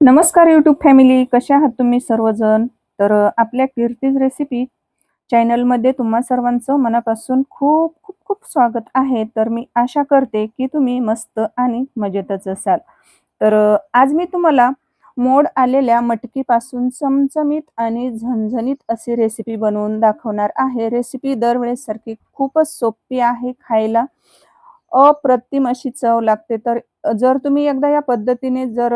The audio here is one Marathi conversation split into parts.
नमस्कार यूट्यूब फॅमिली कशा आहात तुम्ही सर्वजण? तर आपल्या कीर्तीज रेसिपी चॅनलमध्ये तुम्हा सर्वांचं मनापासून खूप खूप खूप स्वागत आहे. तर मी आशा करते की तुम्ही मस्त आणि मजेतच असाल. तर आज मी तुम्हाला मोड आलेल्या मटकीपासून चमचमीत आणि झणझणीत अशी रेसिपी बनवून दाखवणार आहे. रेसिपी दरवेळेसारखी खूपच सोपी आहे खायला अप्रतिम अशी चव लागते. तर जर तुम्ही एकदा या पद्धतीने जर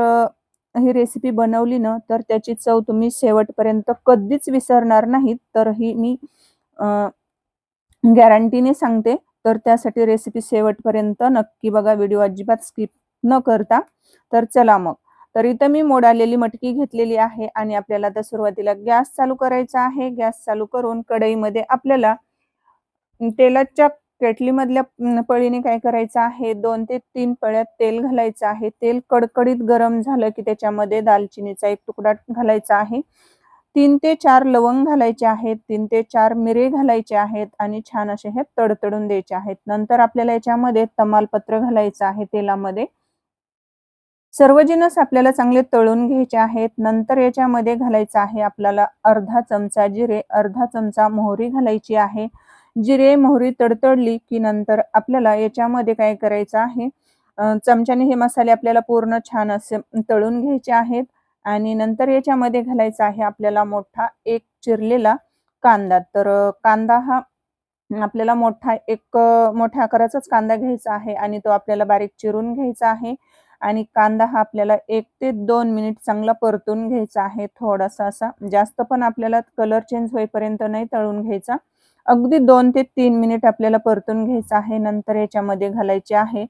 ही रेसिपी बनवली ना तर त्याची चव तुम्ही शेवटपर्यंत कधीच विसरणार नाहीत. तर ही मी गॅरंटीने सांगते. तर त्यासाठी रेसिपी शेवटपर्यंत नक्की बघा व्हिडिओ अजिबात स्किप न करता. तर चला मग. तर इथं मी मोडालेली मटकी घेतलेली आहे आणि आपल्याला आता सुरुवातीला गॅस चालू करायचा आहे. गॅस चालू करून कढईमध्ये आपल्याला तेलाच्या केटलीमधल्या पळीने काय करायचं आहे? दोन ते तीन पळ्यात तेल घालायचं आहे. तेल कडकडीत गरम झालं की त्याच्यामध्ये दालचिनीचा एक तुकडा घालायचा आहे. तीन ते चार लवंग घालायचे आहेत. तीन ते चार मिरे घालायचे आहेत आणि छान असे हे तडतडून द्यायचे आहेत. नंतर आपल्याला याच्यामध्ये तमालपत्र घालायचं आहे तेलामध्ये. सर्व जिनस आपल्याला चांगले तळून घ्यायचे आहेत. नंतर याच्यामध्ये घालायचं आहे आपल्याला अर्धा चमचा जिरे अर्धा चमचा मोहरी घालायची आहे. जिरे मोहरी तडतडली की नंतर आपल्याला याच्यामध्ये काय करायचं आहे? चमच्याने हे मसाले आपल्याला पूर्ण छान असे तळून घ्यायचे आहेत आणि नंतर याच्यामध्ये घालायचा आहे आपल्याला मोठा एक चिरलेला कांदा. तर कांदा हा आपल्याला मोठा एक मोठ्या आकाराचाच कांदा घ्यायचा आहे आणि तो आपल्याला बारीक चिरून घ्यायचा आहे आणि कांदा हा आपल्याला एक ते दोन मिनिट चांगला परतून घ्यायचा आहे. थोडासा असा जास्त पण आपल्याला कलर चेंज होईपर्यंत नाही तळून घ्यायचा. अगदी दोन ते तीन मिनिट आपल्याला परतून घ्यायचं आहे नंतर याच्यामध्ये घालायचे आहे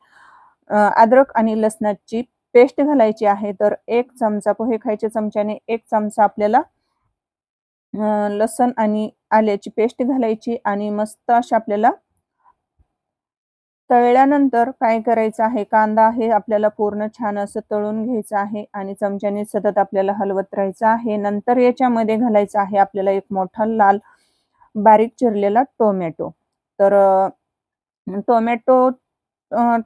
अद्रक आणि लसणाची पेस्ट घालायची आहे. तर एक चमचा पोहे खायच्या चमच्याने एक चमचा आपल्याला लसण आणि आल्याची पेस्ट घालायची आणि मस्त अशा आपल्याला तळल्यानंतर काय करायचं आहे कांदा हे आपल्याला पूर्ण छान असं तळून घ्यायचं आहे आणि चमच्याने सतत आपल्याला हलवत राहायचं आहे. नंतर याच्यामध्ये घालायचं आहे आपल्याला एक मोठा लाल बारीक चिरलेला टोमॅटो. तर टोमॅटो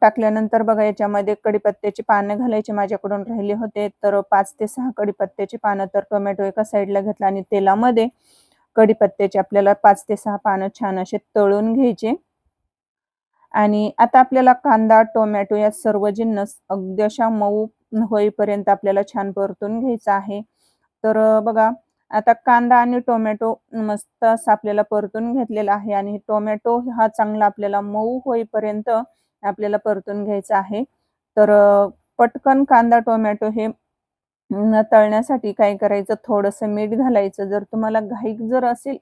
टाकल्यानंतर बघा याच्यामध्ये कडीपत्त्याची पानं घालायची माझ्याकडून राहिले होते. तर पाच ते सहा कडीपत्त्याची पानं तर टोमॅटो एका साईडला घेतला आणि तेलामध्ये कडीपत्त्याची आपल्याला पाच ते सहा पानं छान असे तळून घ्यायचे. आणि आता आपल्याला कांदा टोमॅटो या सर्व जिन्नस अगदी अशा मऊ होईपर्यंत आपल्याला छान परतून घ्यायचा आहे. तर बघा आता कांदा आणि टोमॅटो मस्त असं आपल्याला परतून घेतलेला आहे आणि टोमॅटो हा चांगला आपल्याला मऊ होईपर्यंत आपल्याला परतून घ्यायचा आहे. तर पटकन कांदा टोमॅटो हे तळण्यासाठी काय करायचं? थोडंसं मीठ घालायचं. जर तुम्हाला घाई जर असेल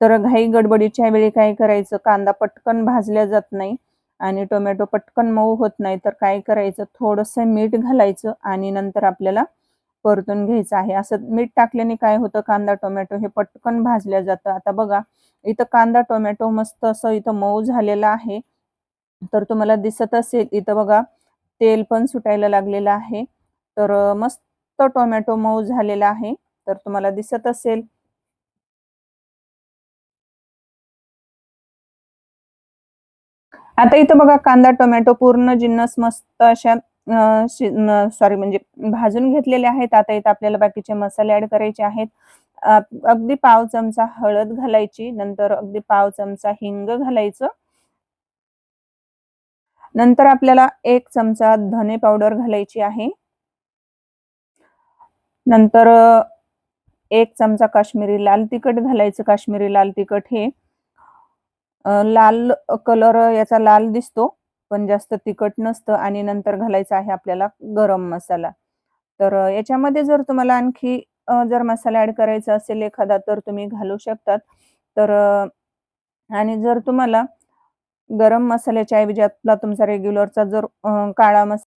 तर घाई गडबडीच्या वेळी काय करायचं? कांदा पटकन भाजल्या जात नाही आणि टोमॅटो पटकन मऊ होत नाही. तर काय करायचं? थोडंसं मीठ घालायचं आणि नंतर आपल्याला परतून घ्यायचं आहे. असं मीठ टाकल्याने काय होतं? कांदा टोमॅटो हे पटकन भाजल्या जातं. आता बघा इथं कांदा टोमॅटो मस्त असं इथं मऊ झालेला आहे. तर तुम्हाला दिसत असेल इथं बघा तेल पण सुटायला लागलेलं आहे. तर मस्त टोमॅटो मऊ झालेला आहे. तर तुम्हाला दिसत असेल. आता इथं बघा कांदा टोमॅटो पूर्ण जिन्नस मस्त अशा सॉरी म्हणजे भाजून घेतलेले आहेत. आता इथं आपल्याला बाकीचे मसाले ऍड करायचे आहेत. अगदी पाव चमचा हळद घालायची नंतर अगदी पाव चमचा हिंग घालायचं. नंतर आपल्याला एक चमचा धने पावडर घालायची आहे. नंतर एक चमचा काश्मीरी लाल तिखट घालायचं काश्मीरी लाल तिखट हे. लाल कलर याचा लाल दिसतो. पण जास्त तिखट नसतं आणि नंतर घालायचं आहे आपल्याला गरम मसाला. तर याच्यामध्ये जर तुम्हाला आणखी जर मसाला ॲड करायचा असेल एखादा तर तुम्ही घालू शकतात. तर आणि जर तुम्हाला गरम मसाल्याच्या ऐवजी आपला तुमचा रेग्युलरचा जर काळा मसाला